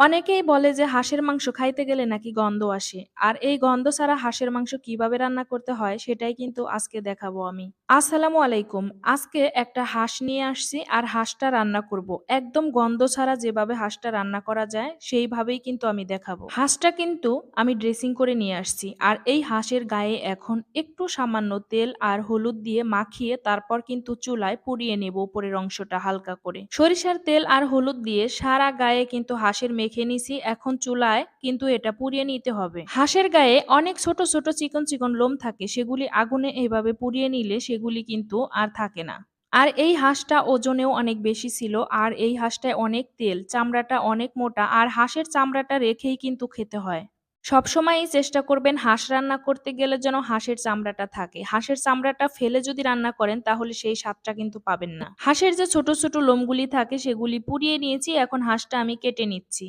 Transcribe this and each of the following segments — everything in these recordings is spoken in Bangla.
অনেকেই বলে যে হাঁসের মাংস খাইতে গেলে নাকি গন্ধ আসে। আর এই গন্ধ ছাড়া হাঁসের মাংস কীভাবে রান্না করতে হয় সেটাই কিন্তু আজকে দেখাবো আমি। আসসালামু আলাইকুম। আজকে একটা হাঁস নিয়ে আসছি আর হাঁসটা রান্না করব। একদম গন্ধ ছাড়া যেভাবে হাঁসটা রান্না করা যায় সেইভাবেই কিন্তু আমি দেখাবো। হাঁসটা কিন্তু আমি ড্রেসিং করে নিয়ে আসছি। আর এই হাঁসের গায়ে এখন একটু সামান্য তেল আর হলুদ দিয়ে মাখিয়ে তারপর কিন্তু চুলায় পুড়িয়ে নেব উপরের অংশটা হালকা করে। সরিষার তেল আর হলুদ দিয়ে সারা গায়ে কিন্তু হাঁসের মেখে নিছি এখন চুলায়, কিন্তু এটা পুড়িয়ে নিতে হবে। হাঁসের গায়ে অনেক ছোট ছোট চিকন চিকন লোম থাকে, সেগুলি আগুনে এভাবে পুড়িয়ে নিলে সেগুলি কিন্তু আর থাকে না। আর এই হাঁসটা ওজনেও অনেক বেশি ছিল, আর এই হাঁসটায় অনেক তেল, চামড়াটা অনেক মোটা, আর হাঁসের চামড়াটা রেখেই কিন্তু খেতে হয়। সবসময়ই চেষ্টা করবেন হাঁস রান্না করতে গেলে যেন হাঁসের চামড়াটা থাকে। হাঁসের চামড়াটা ফেলে যদি রান্না করেন, তাহলে সেই স্বাদটা কিন্তু পাবেন না। হাঁসের যে ছোট ছোট লোমগুলি থাকে, সেগুলি পুড়িয়ে নিয়েছি, এখন হাঁসটা আমি কেটে নিচ্ছি।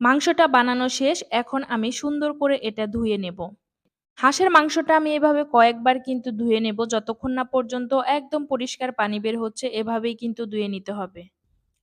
মাংসটা বানানো শেষ, এখন আমি সুন্দর করে এটা ধুয়ে নেব। হাঁসের মাংসটা আমি এভাবে কয়েকবার কিন্তু ধুয়ে নেব, যতক্ষণ না পর্যন্ত একদম পরিষ্কার পানি বের হচ্ছে, এভাবেই কিন্তু ধুয়ে নিতে হবে।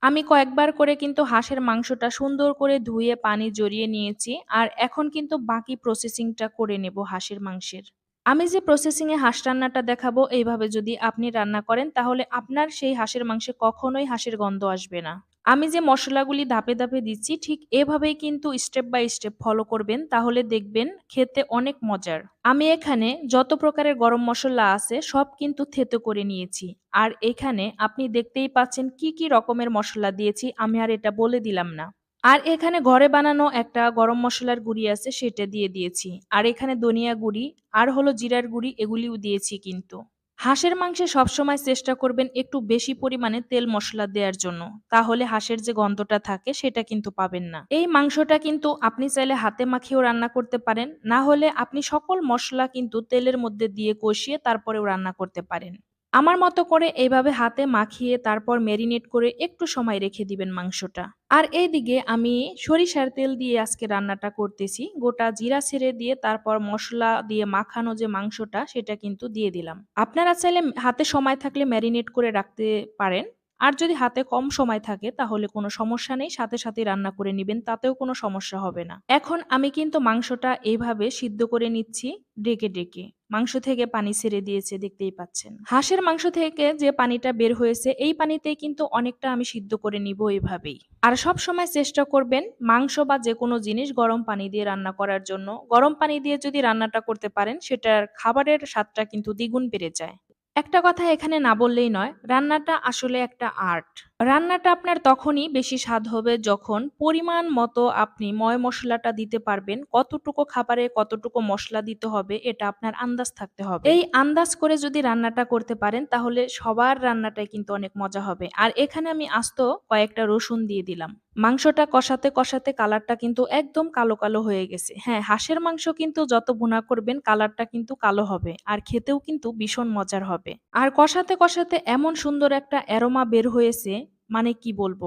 আমি কয়েকবার করে কিন্তু হাঁসের মাংসটা সুন্দর করে ধুয়ে পানি জড়িয়ে নিয়েছি, আর এখন কিন্তু বাকি প্রসেসিংটা করে নেব হাঁসের মাংসের। আমি যে প্রসেসিংয়ে হাঁস রান্নাটা দেখাবো, এইভাবে যদি আপনি রান্না করেন, তাহলে আপনার সেই হাঁসের মাংসে কখনোই হাঁসের গন্ধ আসবে না। আমি যে মশলাগুলি ধাপে ধাপে দিচ্ছি, ঠিক এভাবেই কিন্তু স্টেপ বাই স্টেপ ফলো করবেন, তাহলে দেখবেন খেতে অনেক মজার। আমি এখানে যত প্রকারের গরম মশলা আছে, সব কিন্তু থেতো করে নিয়েছি। আর এখানে আপনি দেখতেই পাচ্ছেন কি কি রকমের মশলা দিয়েছি, আমি আর এটা বলে দিলাম না। আর এখানে ঘরে বানানো একটা গরম মশলার গুঁড়ি আছে, সেটা দিয়ে দিয়েছি। আর এখানে ধনিয়া গুঁড়ি, আর হলো জিরার গুঁড়ি, এগুলিও দিয়েছি কিন্তু। হাঁসের মাংসে সবসময় চেষ্টা করবেন একটু বেশি পরিমাণে তেল মশলা দেওয়ার জন্য। তাহলে হাঁসের যে গন্ধটা থাকে সেটা কিন্তু পাবেন না। এই মাংসটা কিন্তু আপনি চাইলে হাতে মাখিয়েও রান্না করতে পারেন। না হলে আপনি সকল মশলা কিন্তু তেলের মধ্যে দিয়ে কষিয়ে তারপরেও রান্না করতে পারেন। আমার মতো করে এইভাবে হাতে মাখিয়ে তারপর ম্যারিনেট করে একটু সময় রেখে দিবেন মাংসটা। আর এইদিকে আমি সরিষার তেল দিয়ে আজকে রান্নাটা করতেছি। গোটা জিরা ছেড়ে দিয়ে তারপর মশলা দিয়ে মাখানো যে মাংসটা, সেটা কিন্তু দিয়ে দিলাম। আপনারা চাইলে হাতে সময় থাকলে ম্যারিনেট করে রাখতে পারেন। আর যদি হাতে কম সময় থাকে, তাহলে কোনো সমস্যা নেই, সাথে সাথে রান্না করে নিবেন, তাতেও কোনো সমস্যা হবে না। এখন আমি কিন্তু মাংসটা এইভাবে সিদ্ধ করে নিচ্ছি, ডেকে ডেকে। মাংস থেকে পানি ছেড়ে দিয়েছে, দেখতেই পাচ্ছেন। হাঁসের মাংস থেকে যে পানিটা বের হয়েছে, এই পানিতে কিন্তু অনেকটা আমি সিদ্ধ করে নিব এইভাবেই আর সব সময় চেষ্টা করবেন মাংস বা যে কোনো জিনিস গরম পানি দিয়ে রান্না করার জন্য। গরম পানি দিয়ে যদি রান্নাটা করতে পারেন, সেটার খাবারের স্বাদটা কিন্তু দ্বিগুণ বেড়ে যায়। একটা কথা এখানে না বললেই নয় রান্নাটা আসলে একটা আর্ট। রান্নাটা আপনার তখনই বেশি স্বাদ হবে যখন পরিমাণ মতো আপনি ময় মশলাটা দিতে পারবেন, কতটুকু খাবারে কতটুকু মশলা দিতে হবে এটা আপনার আন্দাজ থাকতে হবে। এই আন্দাজ করে যদি রান্নাটা করতে পারেন তাহলে সবার রান্নাটাই কিন্তু অনেক মজা হবে। আর এখানে আমি আস্ত কয়েকটা রসুন দিয়ে দিলাম। মাংসটা কষাতে কষাতে কালারটা কিন্তু একদম কালো কালো হয়ে গেছে। হ্যাঁ হাঁসের মাংস কিন্তু যত ভুনা করবেন কালারটা কিন্তু কালো হবে আর খেতেও কিন্তু ভীষণ মজার হবে। আর কষাতে কষাতে এমন সুন্দর একটা অ্যারোমা বের হয়েছে মানে কি বলব?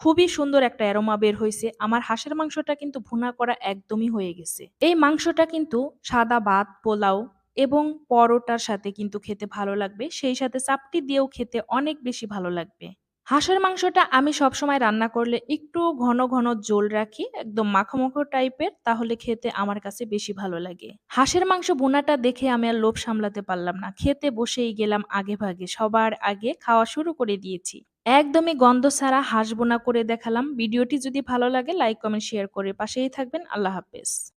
খুবই সুন্দর একটা অ্যারোমা বের হয়েছে আমার হাঁসের মাংসটা কিন্তু ভুনা করা একদমই হয়ে গেছে। এই মাংসটা কিন্তু সাদা ভাত, পোলাও এবং পরোটার সাথে কিন্তু খেতে ভালো লাগবে। সেই সাথে চাপটি দিয়েও খেতে অনেক বেশি ভালো লাগবে। হাঁসের মাংসটা আমি সবসময় রান্না করলে একটু ঘন ঘন জোল রাখি, একদম মাখো টাইপের, তাহলে খেতে আমার কাছে বেশি ভালো লাগে। হাঁসের মাংস বোনাটা দেখে আমি আর লোভ সামলাতে পারলাম না। খেতে বসেই গেলাম আগে ভাগে, সবার আগে খাওয়া শুরু করে দিয়েছি। একদমই গন্ধ ছাড়া হাঁস বোনা করে দেখালাম। ভিডিওটি যদি ভালো লাগে, লাইক, কমেন্ট, শেয়ার করে পাশেই থাকবেন। আল্লাহ হাফেজ।